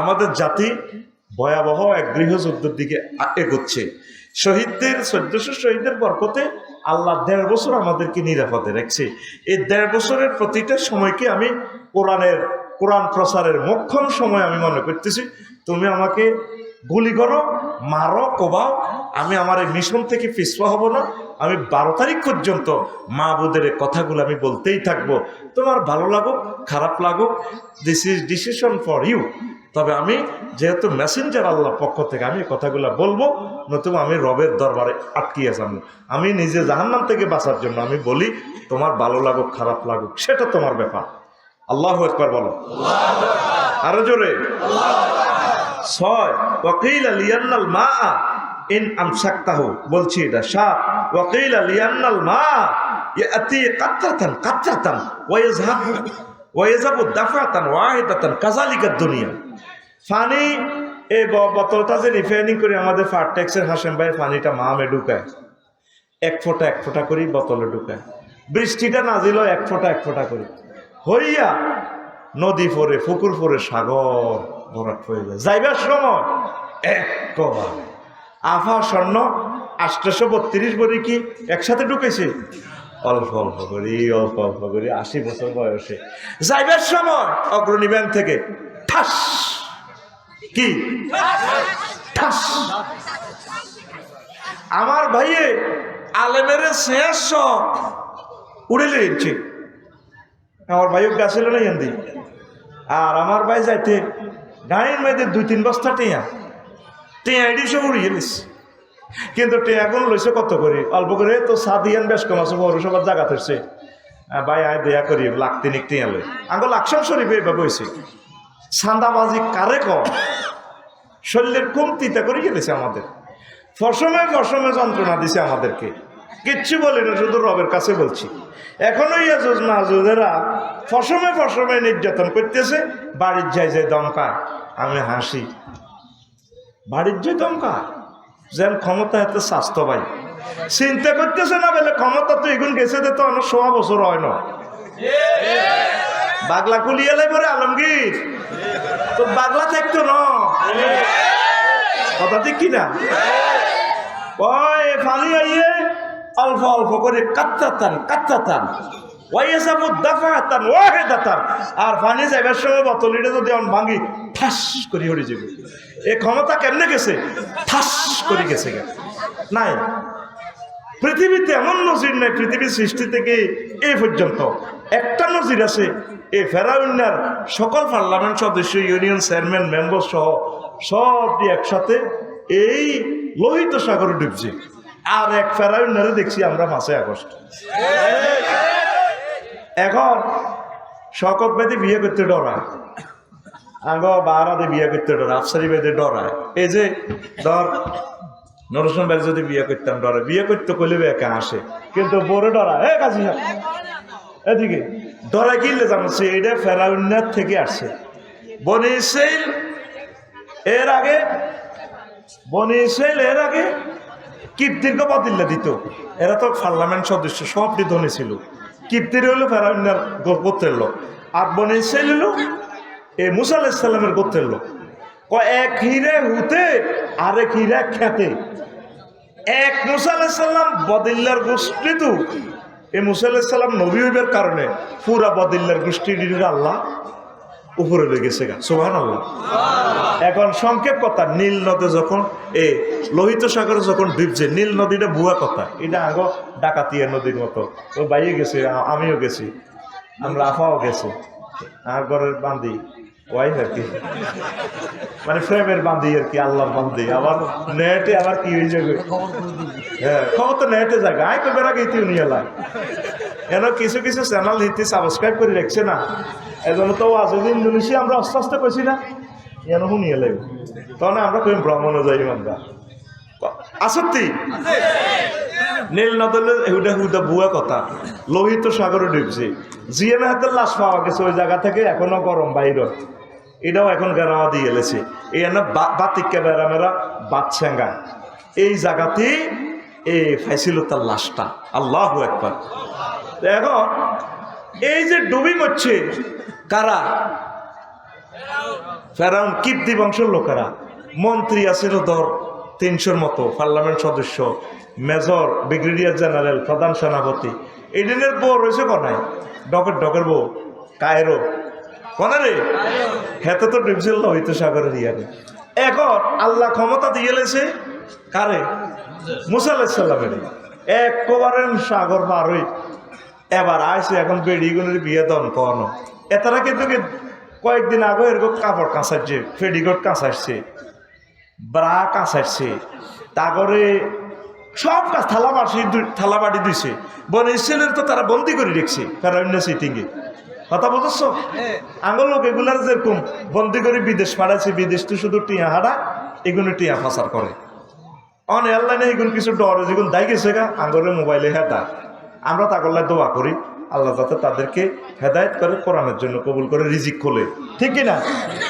আমাদের জাতি ভয়াবহ এক গৃহযুদ্ধের দিকে এগোচ্ছে। শহীদদের, চোদ্দশো শহীদের বরকতে আল্লাহ দেড় বছর আমাদেরকে নিরাপদে রাখছে। এই দেড় বছরের প্রতিটা সময়কে আমি কোরআনের, কোরআন প্রচারের মোক্ষম সময় আমি মনে করতেছি। তুমি আমাকে গুলি করো, মারো, কোবাও, আমি আমার এই মিশন থেকে পিছপা হব না। আমি বারো তারিখ পর্যন্ত মা বোদের কথাগুলো আমি বলতেই থাকব। তোমার ভালো লাগুক, খারাপ লাগুক this is decision for you তবে আমি যেহেতু মেসেঞ্জার আল্লাহর পক্ষ থেকে আমি কথাগুলো বলব, নতুবা আমি রবের দরবারে আটকিয়ে যাব। আমি নিজে জাহান্নাম থেকে বাঁচার জন্য আমি বলি, তোমার ভালো লাগুক, খারাপ লাগুক, সেটা তোমার ব্যাপার। আল্লাহ একবার বলো। আরও জোরে। ছয় মা ইন বলছি দুনিয়া। ফানি এই বোতলটা যে রিফাইনিং করে আমাদের ফারটেক্সের হাসেম ভাই পানিটা মামে ঢুকায়। এক ফোঁটা এক ফোঁটা করি বোতলে ঢুকায়। বৃষ্টিটা নাজিল এক ফোঁটা এক ফোঁটা করি। হইয়া নদী পরে, পুকুর পরে সাগর ভরাট হয়ে যায়। যাইবার সময় এক কবার আফা স্বর্ণ আষ্টশো বত্রিশ বড়ি কি একসাথে ঢুকেছে? অল্প অল্প করি, অল্প অল্প করি, আশি বছর বয়সে। যাইবার সময় অগ্রণী ব্যাংক থেকে ঠাস কি? আমার ভাইয়ে আলেমের শেষ উড়ে লেগেছে আমার ভাইও গেছিল না এন্দি আর আমার ভাই যাইতে গাড়ির মেয়েদের দুই তিন বস্তা টিয়া। টিয়া এডি সব উড়িয়ে নিস কিন্তু টিয়া এখন লইছে কত করে? অল্প করে তো সাদিয়ান বেশ কম আছে পৌরসভার জায়গা আহ, ভাই আয় দেয়া করি লাখ তিনিক টিয়া লই। আঙ্গ লাকসাম শরীফে এভাবে হয়েছে সান্দাবাজি কারে কম? শরীরের কমতিতে করে গেলেছে আমাদের। ফসমে ফসমে যন্ত্রণা দিছে আমাদেরকে। কিচ্ছু বলি না, শুধু রবের কাছে বলছি। এখনও ইয়াজুজ মাহুদেরা ফসমে ফসমে নির্যাতন করতেছে, বাড়ির যাই যাই দমকা আমি হাসি। বাড়ির যে দমকা যেন ক্ষমতা এত স্বাস্থ্য পাই চিন্তা করতেছে না বলে ক্ষমতা তো এগুন গেছে, তো অনেক সোয়া বছর হয় না। বাগলা কুলিয়ালে পরে আলমগীর তো বাগলা থাকতো না? কথা ঠিক কিনা? ওই পানি আইয়ে অল্প অল্প করে কাত্তাতান কাত্তাতান। আর পানি যাইবার সময় বোতলিটা যদি আমি ভাঙি, ঠাস করে হরে যাবে। এ ক্ষমতা কেমনে গেছে? ঠাস করে গেছে গে। নাই? পৃথিবীতে এমন নজির নাই, পৃথিবীর সৃষ্টি থেকে এ পর্যন্ত। একটা নজির আছে, এই ফেরাউন্নার সকল পার্লামেন্ট সদস্য, ইউনিয়ন চেয়ারম্যান, মেম্বার সহ সবটি একসাথে এই লোহিত সাগরে ডুবছে। আর এক ফেরাউন্নারে দেখছি আমরা মাসে আগস্ট। এখন শকত বেদে বিয়ে করতে ডরায়। আগ বারাদে বিয়ে করতে ডরায়, আফসারি বেদে ডরায়। এই যে ধর নরসন বাড়ি যদি বিয়ে করতাম, ডরে। বিয়ে করতে কইলে একা আসে? কিন্তু বড় ডরা। এ কাজী এদিকে। ডরা কিনলে জানো? সে এটা ফেরাউন্নার থেকে আসছে বনি এর আগে, বনি এর আগে কীর্তিরকে বাতিল্লা দিত। এরা তো পার্লামেন্ট সদস্য, সবটি ধনী ছিল। কীর্তির হলো ফেরাউন্নার গোত্রের লোক। আর বনি হলো এ মুসা আলাইসাল্লামের গোত্রের লোক। এক হিরে হুতে, আরেক হিরে খেতে এক মুসা আলাইসাল্লাম বদিল্লার গোষ্ঠী তো। এই মুসা আলাইসাল্লাম নবী হইবার কারণে পুরা বদিল্লার গোষ্ঠী আল্লাহ উপরে লেগেছে গা। সোহান আল্লাহ এখন সংক্ষেপ কথা, নীল নদে যখন, এ লোহিত সাগরে যখন ডুবছে, নীল নদীটা ভুয়া কথা। এটা আগ ডাকাতিয়া নদীর মতো। ও বাইরে গেছে আমিও গেছি, আমরা আফাও গেছি। আর বান্দি ওয়াই আর কি মানে ফ্রেমের বান্দি আর কি, আল্লাহর বান্দি আবার নেটে আবার কি হয়ে যাবে? হ্যাঁ খবর তো নেটে যাবে। আয় কবে আগে ইতিও নিয়ে এলাম এন কিছু কিছু চ্যানেল হিতি সাবস্ক্রাইব করে রাখছে না। এজন্য তো আজকে ইন্দোনেশিয়া আমরা আস্তে আস্তে কইছি না এন শুনিয়ে লাগবে তখন আমরা কই ভ্রমণে যাই আমরা। আসত্তি নীল নদলে হুদা হুদা বুয়া কথা। লোহিত সাগরে ডুবছে। জিয়ানা হাতের লাশ পাওয়া গেছে ওই জায়গা থেকে, এখনও গরম বাইর। এটাও এখন গেরাওয়া দিয়ে এলেছে এই না বাতিকা বেড়ামেরা বাদশাঙ্গা এই জায়গাতে এই ফাইছিল তার লাশটা। আল্লাহ একবার এখন এই যে ডুবি মরছে কারা? ফেরাউন কীর্তি বংশের লোকেরা। মন্ত্রী আছিল ধর তিনশোর মতো পার্লামেন্ট সদস্য, মেজর, ব্রিগেডিয়ার জেনারেল, প্রধান সেনাপতি। এদিনের বউ রয়েছে কনায় ডকের ডকের বউ, কায়রো। কনে রে হেতে তো ডিপজিল হইতো সাগরের ইয়ারে এখন আল্লাহ ক্ষমতা দিয়ে লেছে কারে? মুসা আলাহিসাল্লামের একবারের সাগর পার এবার আইসে এখন বেডিগুনের বিয়ে দন কনো এতারা কিন্তু কয়েকদিন আগে এরকম কাপড় কাঁচাচ্ছে ফেডিকোট কাঁচাচ্ছে ব্রা কাঁচাচ্ছে তারপরে সব কাজ থালা বাড়ি থালা বাড়ি দিছে। বন ইসরায়েলের তো তারা বন্দি করে রেখছে ফেরাউন্না সিটিংয়ে কথা বুঝছ আঙ্গল লোক এগুলার যেরকম বন্দি করে বিদেশ পাঠাচ্ছে বিদেশ তো শুধু টিয়া হারা এগুলো টিয়া ফাঁসার করে। অন এয়ারলাইনে এগুলো কিছু ডর যেগুলো দায় গেছে গা আঙ্গলের মোবাইলে হেদা আমরা তাগল্লায় দোয়া করি, আল্লাহ যাতে তাদেরকে হেদায়ত করে, কোরআনের জন্য কবুল করে, রিজিক খোলে। ঠিক কি না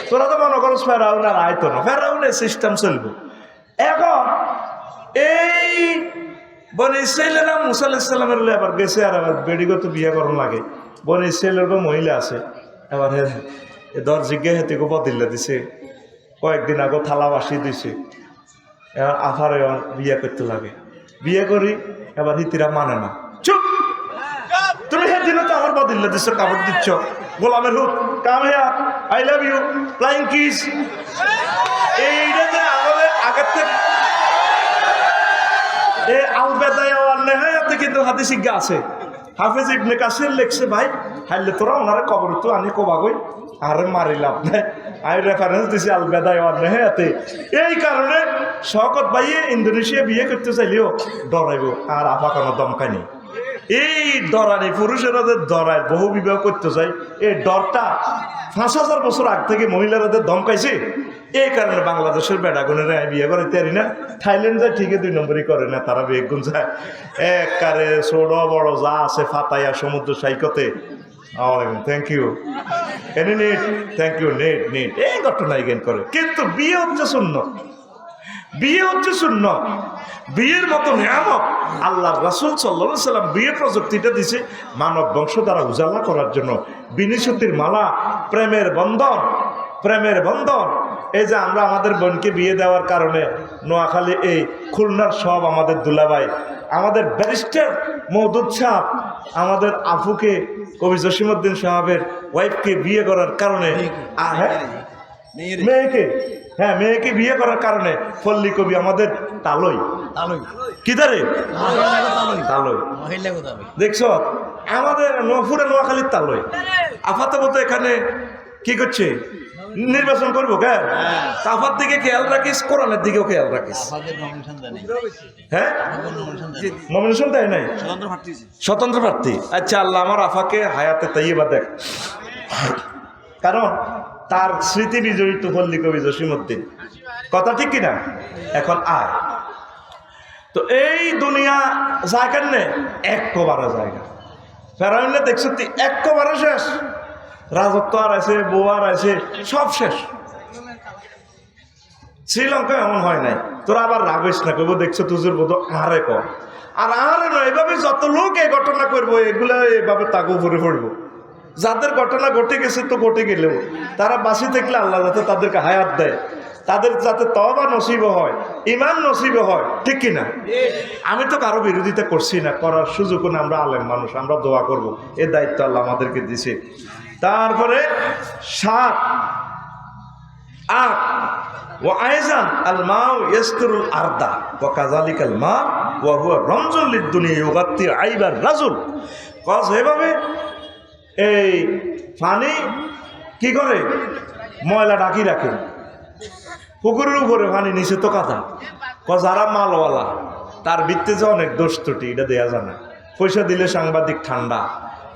তোরা তো মনে করো ফেরাউন আর আয়তো না, ফেরাউনের সিস্টেম চলবো। এখন এই বন ইসরায়েলেরা মুসা আলাহিসাল্লামের এবার গেছে আর আবার বেডিগত বিয়ে করুন লাগে। বন ইসরায়েলের মহিলা আছে। এবার দর জিজ্ঞে হেতে গো বদিল্লা দিছে। কয়েকদিন আগে থালা বাসি দিছে। এবার আফারে বিয়ে করতে লাগে। বিয়ে করি, এবার হিতিরা মানে না। চুপ! তুমি সেদিনও তো আমার বদিল্লা দিচ্ছ কাপড় দিচ্ছ। গোলামের hook come here I love you flying kiss এইটা যে আমাদের আগের থেকে এ আলবেদায় নেহায়াতে কিন্তু হাতে শিক্ষা আছে। হাফেজ ইবনে কাসির লেখছে, ভাই, হাইলে তোরা ওনারা কবর তো আনি কবাগই আরে, মারি লাভ নাই। আমি রেফারেন্স দিছি আলবেদায় হেতে এই কারণে শকত ভাইয়ে ইন্দোনেশিয়া বিয়ে করতে চাইলেও ডরাইব, আর আফা কোনো দমকানি এই ডরানি পুরুষেরা যে ডরায়, বহু বিবাহ করতে চাই। এই ডরটা পাঁচ হাজার বছর আগ থেকে মহিলারা যে দমকাইছে এই কারণে বাংলাদেশের বেড়াগুনেরা বিয়ে করে, তারি না? থাইল্যান্ড যায় ঠিকই দুই নম্বরই করে না, তারা বিয়ে গুন যায়। এক কারে ছোট বড় যা আছে ফাতাইয়া সমুদ্র, সাইকতে। Thank you any net thank you net net. এই ঘটনা এগেন করে। কিন্তু বিয়ে হচ্ছে শূন্য। বিয়ে হচ্ছে শূন্য বিয়ের মতো নিয়ামক আল্লাহ রাসুল সাল্লা সাল্লাম বিয়ে প্রযুক্তিটা দিছে মানব বংশ দ্বারা উজালা করার জন্য। বিনিশুতির মালা প্রেমের বন্ধন প্রেমের বন্ধন। এই যে আমরা আমাদের বোনকে বিয়ে দেওয়ার কারণে নোয়াখালী এই খুলনার সব আমাদের দুলাভাই আমাদের ব্যারিস্টার মহদুদ সাহ আমাদের আফুকে কবি জসিমুদ্দিন সাহাবের ওয়াইফকে বিয়ে করার কারণে হ্যাঁ? মেয়েকে? হ্যাঁ মেয়েকে বিয়ে করার কারণে পল্লী কবি আমাদের তালই। কিদারে তালই। দেখছ? আমাদের নফুরে নোয়াখালীর তালই। আপাতত এখানে কি করছে? নির্বাচন করব কেন তাফার দিকে খেয়াল রাখিস কোরআনের দিকেও খেয়াল রাখিস। হ্যাঁ? নমিনেশন দেয় নাই। স্বতন্ত্র প্রার্থী আচ্ছা আল্লাহ আমার আফাকে হায়াতে তাইবা দেখ। কারণ তার স্মৃতি বিজড়িত পল্লী কবি জসিমুদ্দিন কথা ঠিক কিনা? এখন আয়। তো এই দুনিয়া নে এক কবারে জায়গা। ফেরাইলে দেখছ তুই এক কবারে শেষ। রাজত্ব আর আছে বউ আর আছে সব শেষ। শ্রীলঙ্কা এমন হয় নাই। তোরা আবার রাগিস না কেবল দেখছ তুজুর বোধ আরে কম। আর আরে নয় এভাবে যত লোক এই ঘটনা করব, এগুলো এভাবে তাকে উপরে পড়ব। যাদের ঘটনা ঘটে গেছে তো ঘটে গেলেও, তারা বাসি থাকলে আল্লাহ যাতে তাদেরকে হায়াত দেয়। তাদের যাতে তবা নসিব হয় ইমান নসিব হয়, ঠিক কিনা? আমি তো কারও বিরোধিতা করছি না, করার সুযোগ না, আমরা আলেম মানুষ, আমরা দোয়া করব। এ দায়িত্ব আল্লাহ আমাদেরকে দিছে। তারপরে সাত, আট ও আইজান, আল মাও ইস্তুরুল আরদা ও কাজালিক আল মা ও রমজুল দুনিয়া ইউগাত্তি আইবার রাজুল। কজ এভাবে এই পানি কি করে? ময়লা ডাকি রাখে। পুকুরের উপরে পানি নিচে তো কাদা। ক যারা মালওয়ালা, তার বৃত্তে যে অনেক দোষ ত্রুটি, এটা দেয়া জানা। পয়সা দিলে সাংবাদিক ঠান্ডা,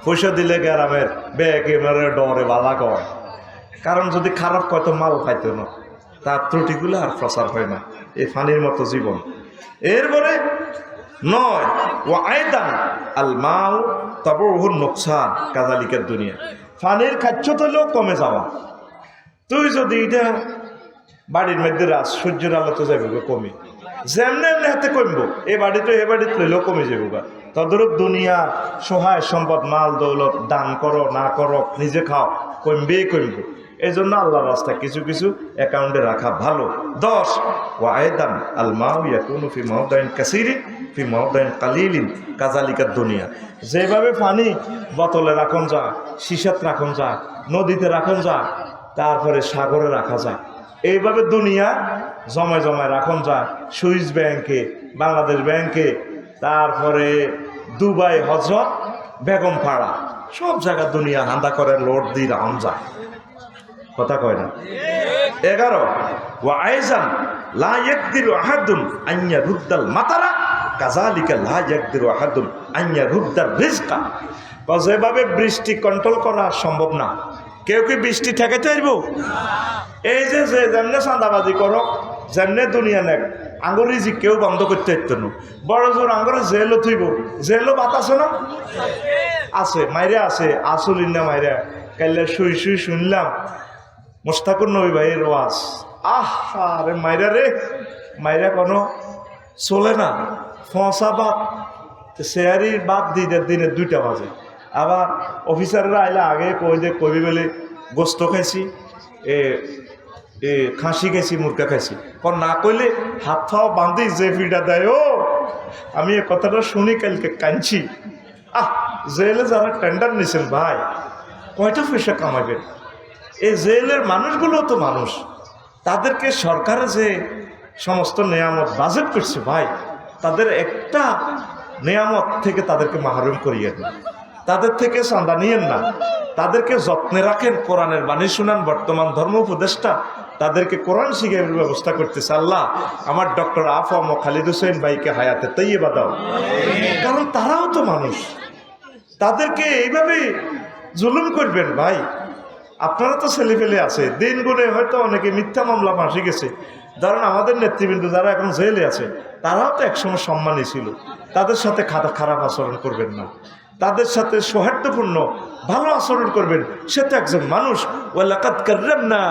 পয়সা দিলে গ্রামের ব্যাগ এবারে ডরে বালা কয়। কারণ যদি খারাপ কয়, তো মাল পাইতো না। তার ত্রুটিগুলো আর প্রচার হয় না। এই ফানির মতো জীবন। এরপরে নয় ও আয়দান আল মাও তবে ওর নোকসান কাজালিকের দুনিয়া। ফানির খাচ্ছ হলেও কমে যাওয়া। তুই যদি এটা বাড়ির মধ্যে রাস, সূর্যের আলো তো যাবে কমে। যেমনে এমনি হাতে কমব, এ বাড়িতে এ বাড়িতে লইলেও কমে যাব গা। দুনিয়া, সহায় সম্পদ, মাল, দৌলত, দান করো, না করো, নিজে খাও, কমবেই কমবো। এই জন্য আল্লাহ রাস্তা কিছু কিছু অ্যাকাউন্টে রাখা ভালো। দশ ও আয়দান আল মাউ ইয়াকুনু ফি মাউদাইন কাসিরিন, ফি মাউদাইন কালিলিন কাজালিকার দুনিয়া। যেভাবে পানি বোতলে রাখন যা সিসাত রাখন যায় নদীতে রাখন যা, তারপরে সাগরে রাখা যায় এইভাবে দুনিয়া জমায় জমায় রাখন যা, সুইস ব্যাংকে, বাংলাদেশ ব্যাংকে, তারপরে দুবাই হজরত, বেগম পাড়া। সব জায়গা দুনিয়া হান্দা করে লোড দিয়ে রাউন যায় কথা কয় না। এগারো তো যেভাবে বৃষ্টি কন্ট্রোল করা সম্ভব না। কেউ কি বৃষ্টি ঠেকাইতে পারব? এই যে যে যেমনে চাঁদাবাজি করো, যেমনে দুনিয়া নেক, আঙ্গুরি জি কেউ বন্ধ করতে পারত না। বড় জোর আঙ্গুরে জেলও থইব। জেলও বাত আছে না? আছে। মাইরে আছে। আসলিন না মাইরে। কাইলে শুই শুই শুনলাম মোস্তাকুর নবী ভাইয়ের ওয়াজ। আহ, আরে মাইরা রে। মাইরা কোনো চলে না। ফসা বাদ শেয়ারির বাদ দিতে দিনে দুইটা বাজে। আবার অফিসাররা আইলে আগে কই যে কবি বলে, গোস্ত খাইছি, এ এ, খাসি খাইছি, মুরগা খাইছি। কর না কইলে হাত ফাও বান্ধি যে ফিটা দেয়, ও, আমি এ কথাটা শুনি কালকে কাঁদছি। আহ, জেলে যারা টেন্ডার নিছেন ভাই, কয়টা পয়সা কামাবেন এই জেলের মানুষগুলো তো মানুষ। তাদেরকে সরকারে যে সমস্ত নেয়ামত বাজেট করছে ভাই, তাদের একটা নেয়ামত থেকে তাদেরকে মাহরুম করিয়ে দেন। তাদের থেকে চাঁদা নিয়েন না। তাদেরকে যত্নে রাখেন, কোরআনের বাণী শুনান, বর্তমান ধর্ম উপদেষ্টা। তাদেরকে কোরআন শিখের ব্যবস্থা করতেছে আল্লাহ। আমার ডক্টর আফম খালিদ হোসেন ভাইকে হায়াতে তৈবা দাও। কারণ তারাও তো মানুষ। তাদেরকে এইভাবে জুলুম করবেন ভাই। আপনারা তো ছেলে ফেলে আছে। দিন গুণে হয়তো অনেকে মিথ্যা মামলা ফাঁসি গেছে ধরেন আমাদের নেতৃবৃন্দ যারা এখন জেলে আছে, তারাও তো একসময় সম্মানী ছিল। তাদের সাথে খাতা খারাপ আচরণ করবেন না। তাদের সাথে সৌহার্দ্যপূর্ণ, ভালো আচরণ করবেন। সে তো একজন মানুষ। ওয়ালাকাত কার্রাম না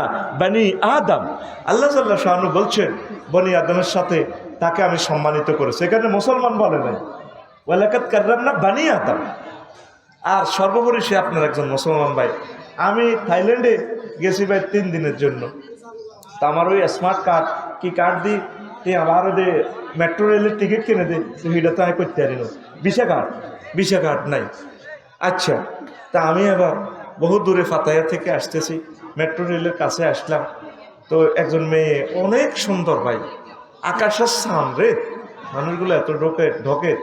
বানি আদম। আল্লাহ সাল্লাহ শাহানু বলছেন, বনি আদমের সাথে তাকে আমি সম্মানিত করেছি। এখানে মুসলমান বলে নাই। ওয়ালাকাত কার্রাম না বানি আদম। আর সর্বোপরি সে আপনার একজন মুসলমান ভাই। আমি থাইল্যান্ডে গেছি ভাই তিন দিনের জন্য। তা আমার ওই স্মার্ট কার্ড কি কার্ড দিই তুই আমার দে মেট্রো রেলের টিকিট কিনে দে তুই এটা তো আমি করতে পারি না। ভিসা কার্ড ভিসা কার্ড নাই। আচ্ছা তা আমি আবার বহু দূরে ফাতায়া থেকে আসতেছি। মেট্রো রেলের কাছে আসলাম। তো একজন মেয়ে, অনেক সুন্দর ভাই। আকাশের সাম রে মানুষগুলো এত ঢোকে ঢোকে।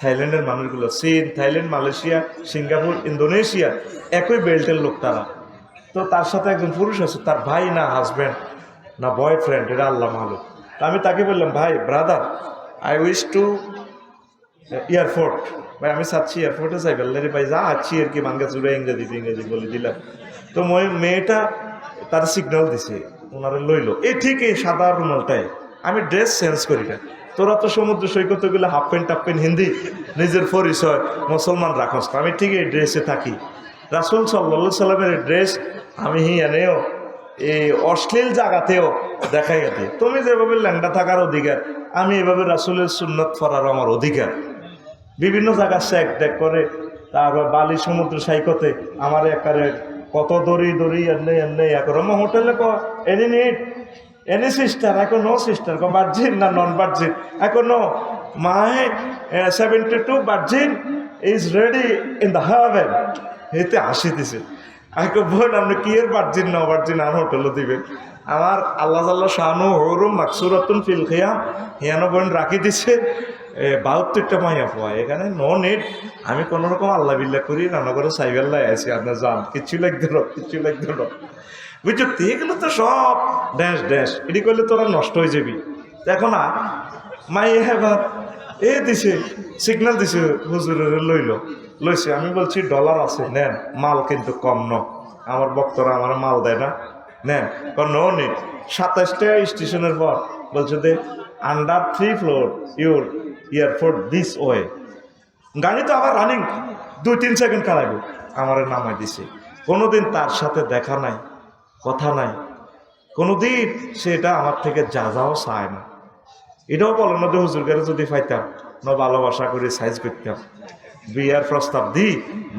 থাইল্যান্ডের মানুষগুলো, চীন, থাইল্যান্ড, মালয়েশিয়া, সিঙ্গাপুর, ইন্দোনেশিয়া, একই বেল্টের লোক তারা। তো তার সাথে একজন পুরুষ আছে, তার ভাই না হাজব্যান্ড না বয়ফ্রেন্ড এটা আল্লাহ মালুক তা আমি তাকে বললাম, ভাই brother I wish to airport ভাই, আমি চাচ্ছি এয়ারপোর্টে যাই, বললে রে ভাই, যা আছি আর কি বাঙ্গা চুড়ে, ইংরেজি ইংরেজি বলে দিলাম। তো মেয়েটা তার সিগন্যাল দিছে ওনারা লইলো। এই ঠিক এই সাদা রুমালটাই, আমি ড্রেস চেঞ্জ করি না। তোরা তো সমুদ্র সৈকতে গেলে half pant tough pant Hindi, নিজের পরিচয়, মুসলমান রাখস আমি ঠিক এই ড্রেসে থাকি। রাসুল সাল্লা সাল্লামের ড্রেস আমি এনেও এই অশ্লীল জায়গাতেও দেখাই গেছে তুমি যেভাবে ল্যাংটা থাকার অধিকার, আমি এভাবে রাসুলের সুন্নত ফরার আমার অধিকার। বিভিন্ন জায়গা শেক দেখ করে তারপর বালি সমুদ্র সাইকতে আমার একারে কত দড়ি দড়ি, এনে এনে একর হোটেলে ক এনি নিট এনি সিস্টার এখন নো সিস্টার বার্জিন না নন বার্জিন এখন no my seventy two virgin is ready in the heaven এতে দিছে কো বোন আপনি কি এর বার্জিন না বার্জিন আর হোটেলও দিবেন আমার আল্লাহ আল্লাহ শাহানু হরুম মাকসুরাতুন ফিল খেয়াম হিয়ানো বোন রাখি দিছে বাহাত্তরটা মাইয়া পোয়া এখানে নো নেট আমি কোনো রকম আল্লাহ বিল্লাহ করি রান্না করে সাইবেল্লাহ আছি আপনার যান কিচ্ছু লাগতে না কিচ্ছু লাগতে না বুঝছ? এগুলো তো সব ড্যাশ ড্যাশ। এটি করলে তোরা নষ্ট হয়ে যাবি। দেখো না মাই এবার এ দিছে সিগন্যাল দিছে হুজুরের লইল। লইছে, আমি বলছি ডলার আছে, নেন। মাল কিন্তু কম ন। আমার বক্তরা আমার মাল দেয় না। নেন। নো নেই সাতাশটা স্টেশনের পর বলছে they under three floor your airport this way গাড়ি তো আবার রানিং দুই, তিন সেকেন্ড কালাইব আমার নামাই দিছে। কোনোদিন তার সাথে দেখা নাই। কথা নাই। কোনোদিন সেটা আমার থেকে যা যাও চায় না। এটাও বলো না যে, হুজুরগারে যদি পাইতাম, না ভালোবাসা করে সাইজ করতাম, বিয়ার প্রস্তাব দিই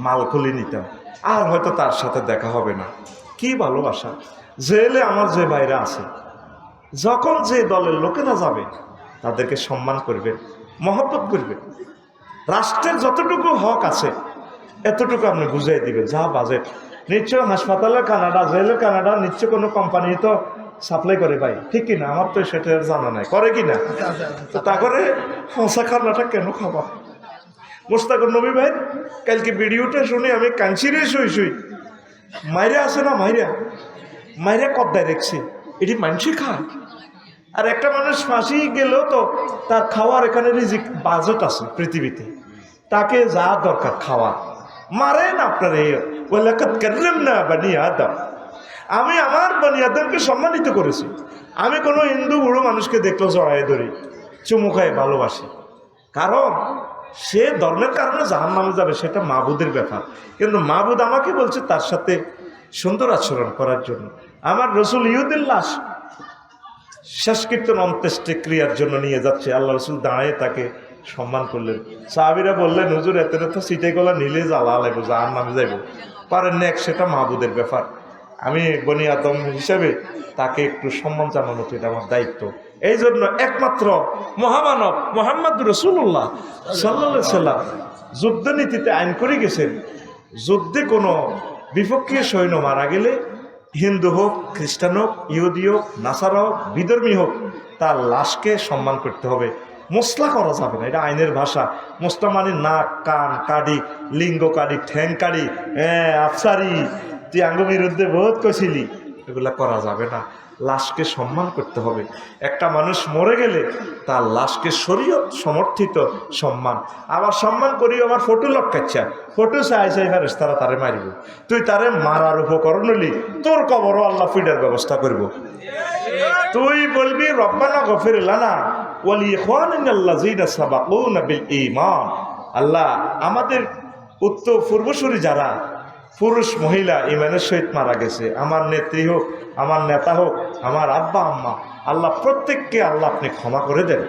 মাল খুলে নিতাম, আর হয়তো তার সাথে দেখা হবে না। কি ভালোবাসা? জেলে আমার যে বাইরে আছে, যখন যে দলের লোকেরা যাবে, তাদেরকে সম্মান করবে, মহব্বত করবে। রাষ্ট্রের যতটুকু হক আছে, এতটুকু আপনি বুঝাই দিবেন, যা বাজেট। নিশ্চয় হাসপাতালের কানাডা, জেলের কানাডা নিশ্চয় কোনো কোম্পানি তো সাপ্লাই করে ভাই। ঠিক কিনা? আমার তো সেটা জানা নাই। করে কিনা? তো তা করে হসা খানাটা কেন খাবা? মোস্তাকুর নবী ভাই, কালকে ভিডিওটা শুনে আমি কাঞ্চিরে শুই শুই। মাইরে আছে না মাইরা? মাইরা কদ্দায় রেখছি। এটি মানুষই খায়। আর একটা মানুষ ফাঁসি গেলেও তো, তার খাওয়ার এখানে রিজিক বাজেট আছে পৃথিবীতে। তাকে যা দরকার খাওয়া। মারেন আপনার এই না আমি আমার বানি আদমকে সম্মানিত করেছি। আমি কোনো হিন্দু বুড়ো মানুষকে দেখলেও জড়াই ধরি, চুমু খায়, ভালোবাসি। কারণ সে ধর্মের কারণে জাহান নামে যাবে, সেটা মাবুদের ব্যাপার। কিন্তু মাবুদ আমাকে বলছে তার সাথে সুন্দর আচরণ করার জন্য। আমার রসুল ইউদ্দিন লাশ শেষ কীর্তন অন্ত্যেষ্টে ক্রিয়ার জন্য নিয়ে যাচ্ছে। আল্লাহ রসুল দাঁড়িয়ে তাকে সম্মান করলেন। সাহাবিরা বললেন, হুজুর, এত তো সিটে গলা নিলে জ্বালা লাগবো যার নামে যাইব। পারেন নেক সেটা মাহবুদের ব্যাপার। আমি বনি আদম হিসেবে তাকে একটু সম্মান জানানো এটা আমার দায়িত্ব। এই জন্য একমাত্র মহামানব মোহাম্মদ রসুল্লাহ সাল্লা সাল্লাম যুদ্ধনীতিতে আইন করে গেছেন। যুদ্ধে কোনো বিপক্ষীয় সৈন্য মারা গেলে হিন্দু হোক, খ্রিস্টান হোক, ইহুদি হোক, নাসারা হোক, বিধর্মী হোক, তার লাশকে সম্মান করতে হবে। মশলা করা যাবে না, এটা আইনের ভাষা। মশলা মানে নাক, কান, কাড়ি, লিঙ্গ কাড়ি, ঠ্যাং কাড়ি হ্যাঁ আফসারি, তুই আঙ্গ বিরুদ্ধে বোধ কছিলি এগুলা করা যাবে না, লাশকে সম্মান করতে হবে। একটা মানুষ মরে গেলে তার লাশকে শরীয়ত সমর্থিত সম্মান। আবার সম্মান করি আবার ফটো লটকাচ্ছা। ফটো চাই চাই ফেরেস তারা তারে মারিব। তুই তারে মারার উপকরণ হলি, তোর কবরও আল্লাহ ফিডার ব্যবস্থা করব। তুই বলবি, রব্বানা গফির লানা আল্লাহ আমাদের উত্তর পূর্বসূরি যারা পুরুষ, মহিলা ইমানের সহিত মারা গেছে, আমার নেত্রী হোক, আমার নেতা হোক, আমার আব্বা, আম্মা, আল্লাহ প্রত্যেককে আল্লাহ আপনি ক্ষমা করে দেন।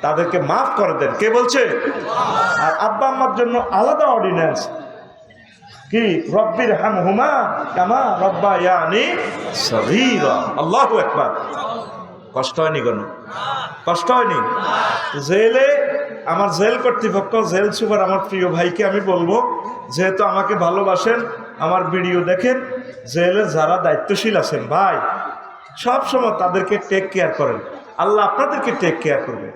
তাদেরকে মাফ করে দেন। কে বলছে? আর আব্বা, আম্মার জন্য আলাদা অর্ডিন্যান্স কি? রব্বির হাম হুমা কামা রব্বা ইয়ানি সগীরা। আল্লাহু আকবার। কষ্ট হয়নি কোনো? কষ্ট হয়নি? জেলে, আমার জেল কর্তৃপক্ষ, জেল সুপার আমার প্রিয় ভাইকে আমি বলব, যেহেতু আমাকে ভালোবাসেন, আমার ভিডিও দেখেন, জেলে যারা দায়িত্বশীল আছেন, ভাই, সব সময় তাদেরকে টেক কেয়ার করেন। আল্লাহ আপনাদেরকে টেক কেয়ার করবে।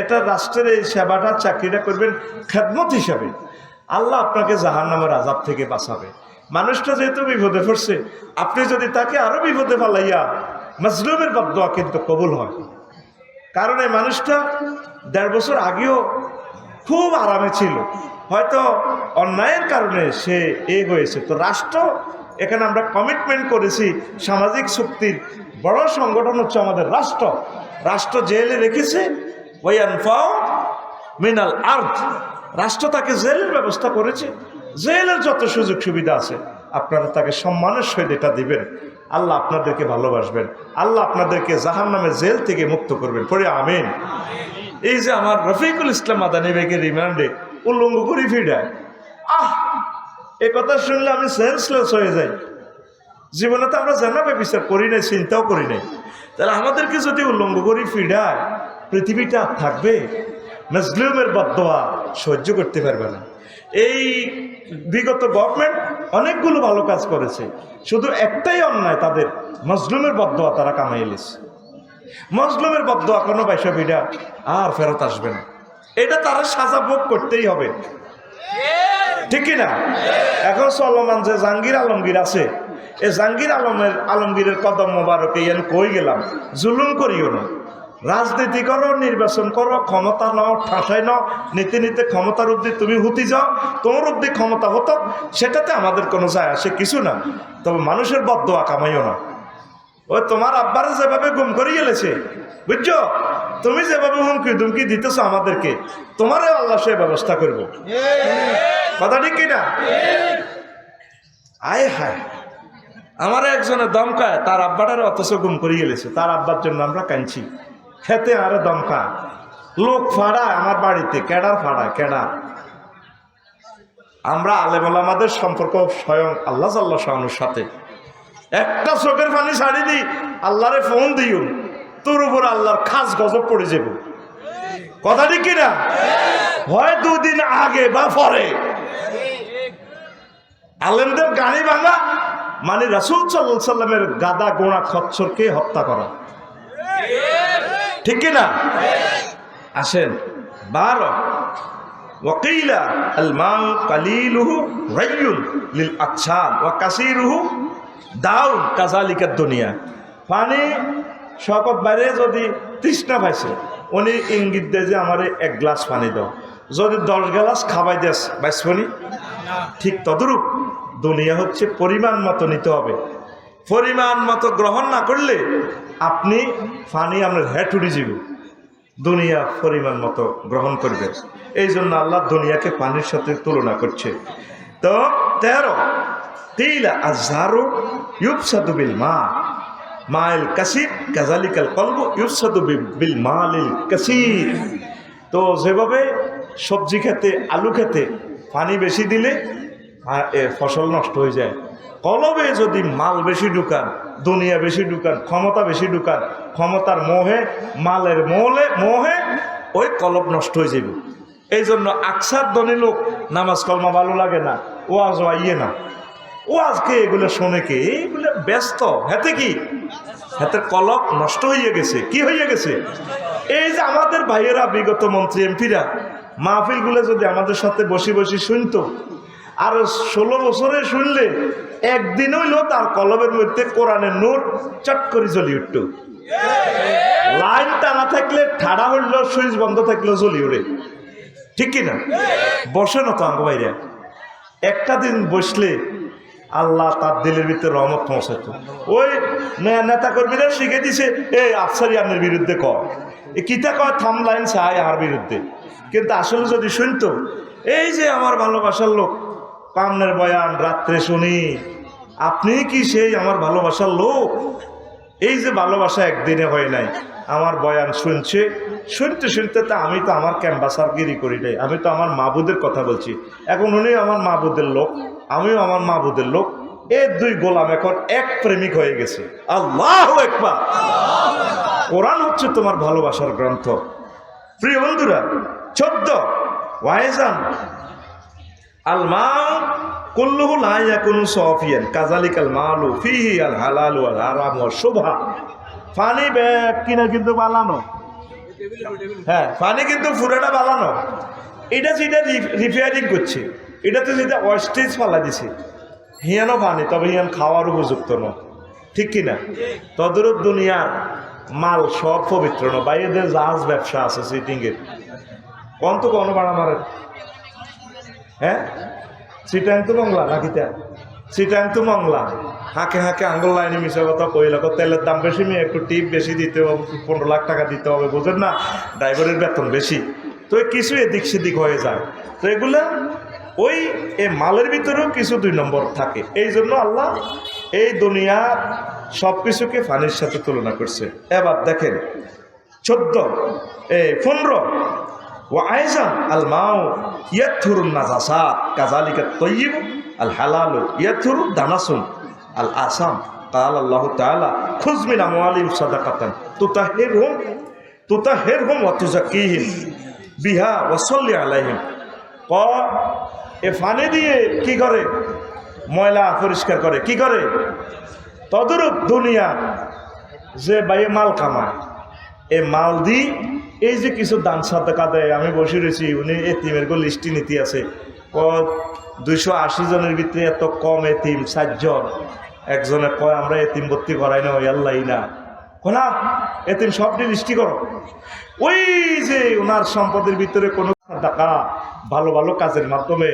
এটা রাষ্ট্রের এই সেবাটা, চাকরিটা করবেন খেদমত হিসাবে। আল্লাহ আপনাকে জাহান নামের আজাব থেকে বাঁচাবে। মানুষটা যেহেতু বিপদে পড়ছে, আপনি যদি তাকে আরও বিপদে ফালাইয়া মজলুমের বদয়া কিন্তু কবুল হয়। কারণ এই মানুষটা দেড় বছর আগেও খুব আরামে ছিল। হয়তো অন্যায়ের কারণে সে এ হয়েছে। তো রাষ্ট্র, এখানে আমরা কমিটমেন্ট করেছি, সামাজিক শক্তির বড় সংগঠন হচ্ছে আমাদের রাষ্ট্র। রাষ্ট্র জেলে রেখেছে মিনাল আর্থ রাষ্ট্র তাকে জেলের ব্যবস্থা করেছে। জেলের যত সুযোগ সুবিধা আছে, আপনারা তাকে সম্মানের সহিত এটা দিবেন। আল্লাহ আপনাদেরকে ভালোবাসবেন। আল্লাহ আপনাদেরকে জাহান নামে জেল থেকে মুক্ত করবেন। পরে আমিন। এই যে আমার রফিকুল ইসলাম আদানি বেগের রিমান্ডে উল্লঙ্ঘ করি ফিডায় আহ! এ কথা শুনলে আমি সেন্সলেস হয়ে যাই। জীবনে তো আমরা জানাবে বিচার করি নাই, চিন্তাও করি নাই। তাহলে আমাদেরকে যদি উল্লঙ্ঘ করি ফিডায় পৃথিবীটা থাকবে? মজলুমের বদোয়া সহ্য করতে পারবে না। এই বিগত গভর্নমেন্ট অনেকগুলো ভালো কাজ করেছে। শুধু একটাই অন্যায় তাদের, মজলুমের বদোয়া তারা কামাই এলেছে মজলুমের বদোয়া কোনো পয়সা ভিড়া আর ফেরত আসবে না। এটা তারা সাজা ভোগ করতেই হবে। ঠিক না এখন চলমান যে জাহাঙ্গীর আলমগীর আছে, এ জাহাঙ্গীর আলমের আলমগীরের কদম মোবারকে কই গেলাম? জুলুম করিও না। রাজনীতি করো নির্বাচন করো, ক্ষমতা নাও, ঠাসাই নাও, নীতি নীতি ক্ষমতার অব্দি তুমি হুতি যাও, তোমার অব্দি ক্ষমতা হতো, সেটাতে আমাদের কোনো যায় আসে কিছু না। তবে মানুষের বদোয়া কামাইও না। ওই তোমার আব্বারে যেভাবে গুম করে গেলেছে বুঝছ? তুমি যেভাবে হুমকি দুমকি দিতেছো আমাদেরকে তোমারও আল্লাহ সে ব্যবস্থা করব। কথা ঠিক কিনা? আয় হায়, আমার একজনে দমকায় তার আব্বাটারে অথচ গুম করে গেলেছে তার আব্বার জন্য আমরা কাঁদছি। খেতে আরে দমকা। লোক ফাড়া আমার বাড়িতে, কেডার ফাড়ায়, কেডার। আমরা আলেম আমাদের সম্পর্ক স্বয়ং আল্লাহ সাল্লাহ শাহানুর সাথে। একটা চোখের পানি ছাড়ি দিই আল্লাহরে ফোন দিও, তোর উপর আল্লাহর খাস গজব পড়ে যাব। কথা ঠিক কিনা হয় দুদিন আগে বা পরে। আলেমদের গাড়ি ভাঙা মানে রাসুল সাল্লামের গাদা গোড়া খচ্চরকে হত্যা করা। ঠিক কিনা আসেন বারো وقيل الماء قليله ري للأطشان وكثيره দাউন কাজালিকার দুনিয়া পানি শকত বাইরে যদি তৃষ্ণা পাইছে উনি ইঙ্গিত দেয় যে আমার এক গ্লাস পানি দাও যদি দশ গ্লাস খাবাই দেস বাইসবনি ঠিক তদরূপ দুনিয়া হচ্ছে পরিমাণ মতো নিতে হবে পরিমাণ মতো গ্রহণ না করলে আপনি পানি আপনার হ্যাট উড়ে যাবে। দুনিয়া পরিমাণ মতো গ্রহণ করবে। এই জন্য আল্লাহ দুনিয়াকে পানির সাথে তুলনা করছে। তো তেরো তিলা আজারু ইউবসাদু বিল মা। মাইল কাসির কাজালিকাল কলব ইউবসাদু বি- বিল মালিল কাসির। তো যেভাবে সবজি খেতে, আলু খেতে পানি বেশি দিলে ফসল নষ্ট হয়ে যায়। কলবে যদি মাল বেশি ঢুকান, দুনিয়া বেশি ঢুকান, ক্ষমতা বেশি ঢুকান, ক্ষমতার মোহে, মালের মোলে, মোহে, ওই কলব নষ্ট হয়ে যাবে। এই জন্য আকসার ধনী লোক নামাজ কলমা ভালো লাগে না ও আজ আইয়ে না। ও আজকে এগুলো শোনে কে? এইগুলো ব্যস্ত। হাতে কি? হাতের কলব নষ্ট হয়ে গেছে। কি হয়ে গেছে? এই যে আমাদের ভাইয়েরা, বিগত মন্ত্রী এমপিরা, মাহফিলগুলো যদি আমাদের সাথে বসে বসে শুনতো আর ষোলো বছরে শুনলে একদিন হইল তার কলবের মধ্যে কোরআনের নূর চট করে জ্বলি উঠত। লাইন টানা থাকলে ঠাড়া হইল, সুইচ বন্ধ থাকলেও জ্বলি উঠে ঠিক কিনা বসে না তো আঙ্গ বাইরে। একটা দিন বসলে আল্লাহ তার দিলের ভিতরে রহমত পৌঁছাতো ওই নেতা কর্মীরা শিখে দিছে এই আফসারি আপনার বিরুদ্ধে কর। কিতা কয়? থাম লাইন চাই আর বিরুদ্ধে। কিন্তু আসলে যদি শুনতো, এই যে আমার ভালোবাসার লোক পামনের বয়ান রাত্রে শুনি। আপনি কি সেই আমার ভালোবাসার লোক? এই যে ভালোবাসা একদিনে হয় নাই, আমার বয়ান শুনছে। শুনতে শুনতে তা আমি তো আমার ক্যাম্বাসারগিরি করি নাই, আমি তো আমার মাবুদের কথা বলছি। এখন উনি আমার মাবুদের লোক, আমিও আমার মাবুদের লোক। এই দুই গোলাম এখন এক প্রেমিক হয়ে গেছে। আল্লাহ একবার কোরআন হচ্ছে তোমার ভালোবাসার গ্রন্থ। প্রিয় বন্ধুরা, চোদ্দ, ওয়াইজান আল কিনা কিন্তু বালানো হ্যাঁ পানি কিন্তু বালানো এটা যেটা রিপেয়ারিং যেটা পানি, তবে খাওয়ার উপযুক্ত ন ঠিক কিনা তদরূপ দুনিয়ার মাল সব পবিত্র ন বাইরেদের জাহাজ ব্যবসা আছে সিটিংয়ের কন তো কোনো বাড়া মারেন। হ্যাঁ? সিটাং তো মংলা নাকি তা সিটাং তো মংলা হাঁকে হাঁকে আঙ্গুল লাইনে মিশে কথা কইল তেলের দাম বেশি, মেয়ে একটু টিপ বেশি দিতে হবে, পনেরো লাখ টাকা দিতে হবে, বুঝেন না? ড্রাইভারের বেতন বেশি। তো কিছু এদিক সেদিক হয়ে যায়। তো এগুলা ওই এ মালের ভিতরেও কিছু দুই নম্বর থাকে। এই জন্য আল্লাহ এই দুনিয়া সব কিছুকে ফানির সাথে তুলনা করছে। এবার দেখেন, চোদ্দ, এই পনেরো ও আয়জান আল মাও ইয়াথুরুন নাজাসাত কাজালিকা তৈব আল হালালু ইয়াথুরু দানাসুন আল আসাম قال الله تعالى خذ من اموالهم صدقه تطهرهم تطهرهم وتزكيهم بها وصل عليهم ক এ ফানে দিয়ে কি করে ময়লা পরিষ্কার করে কি করে তদরূপ দুনিয়া যে বাইয়ে মাল কামায় এ মাল দি এই যে কিছু দান সাদাকা দেয়, আমি বসে রয়েছি, উনি এতিমের গো লিস্টি নীতি আছে। ক দুইশো আশি জনের ভিতরে এত কম এতিম, সাতজন। একজনে কয়, আমরা এতিম ভর্তি করাই না, ওই আল্লাহ না। কোনা এতিম সবটি লিস্টি করো। ওই যে ওনার সম্পদের ভিতরে কোনো টাকা ভালো ভালো কাজের মাধ্যমে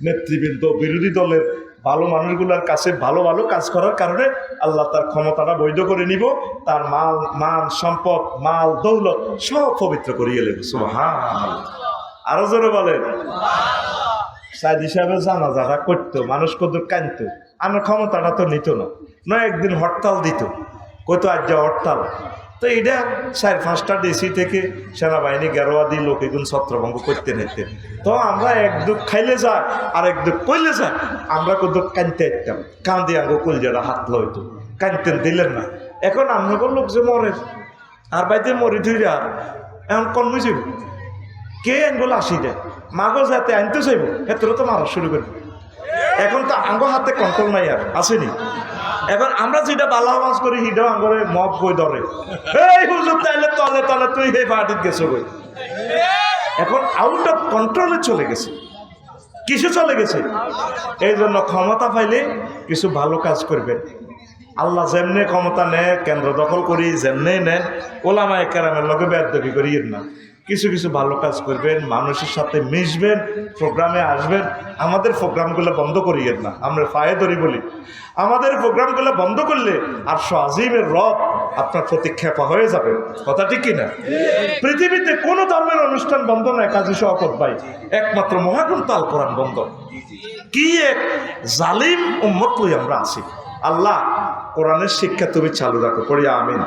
নেতৃবৃন্দ, বিরোধী দলের ভালো মানুষগুলোর কাছে ভালো ভালো কাজ করার কারণে আল্লাহ তার ক্ষমতাটা বৈধ করে নিব, তার মাল, মান, সম্পদ, মাল, দৌলত সব পবিত্র করিয়ে নেব সুবহান আরও জোরে বলেন। সাইদ হিসাবে জানাজাটা করতো, মানুষ কত কানতো আমার ক্ষমতাটা তো নিত না, নয় একদিন হরতাল দিত কত আজ যা হরতাল। তো এটা চার পাঁচটা ডিসি থেকে সেনাবাহিনী গেরোয়া দিয়ে লোক এগুলো ছত্রভঙ্গ করতে নিতেন তো আমরা এক দুঃখ খাইলে যায়, আর এক দুঃখ কইলে যায়, আমরা কত কানতে একতাম কান্দে আঙ্গো কলজারা হাত লইতো কানতেন দিলেন না। এখন আপনাদের লোক যে মরে, আর বাইতে মরি ধুইরা, এখন কর্ম যাইব কে এনগুলো আসি দেয়? মাগো যাতে আনতে চাইব এতটা তো মারা শুরু করবে। এখন তো আঙ্গ হাতে কন্ট্রোল নাই আর আসেনি এখন আমরা যেটা বালা মাছ করি, হিডাও আঙ্গরে মপ কই ধরে। এই হুজুর, তাইলে তলে তলে তুই হে পার্টিত গেছো কই? এখন আউট অফ কন্ট্রোলে চলে গেছে। কিছু চলে গেছে? এই জন্য ক্ষমতা পাইলে কিছু ভালো কাজ করবেন আল্লাহ যেমনে ক্ষমতা নেয়, কেন্দ্র দখল করি যেমনে নেন ওলামায় কেরামের লগে বেদবি করি না। কিছু কিছু ভালো কাজ করবেন, মানুষের সাথে মিশবেন প্রোগ্রামে আসবেন। আমাদের প্রোগ্রামগুলো বন্ধ করিয়েন না, আমরা ফায়ে ধরি বলি। আমাদের প্রোগ্রামগুলো বন্ধ করলে আর আজিমের রব আপনার প্রতিক্ষেপা হয়ে যাবে। কথা ঠিক কিনা? পৃথিবীতে কোনো ধর্মের অনুষ্ঠান বন্ধ নয়, কাজী শওকত ভাই। একমাত্র মহাগ্রন্থ আল কোরআন বন্ধ। কি এক জালিম উম্মত আমরা আছি। আল্লাহ কোরআনের শিক্ষা তুমি চালু রাখো, পড়ি আমিন।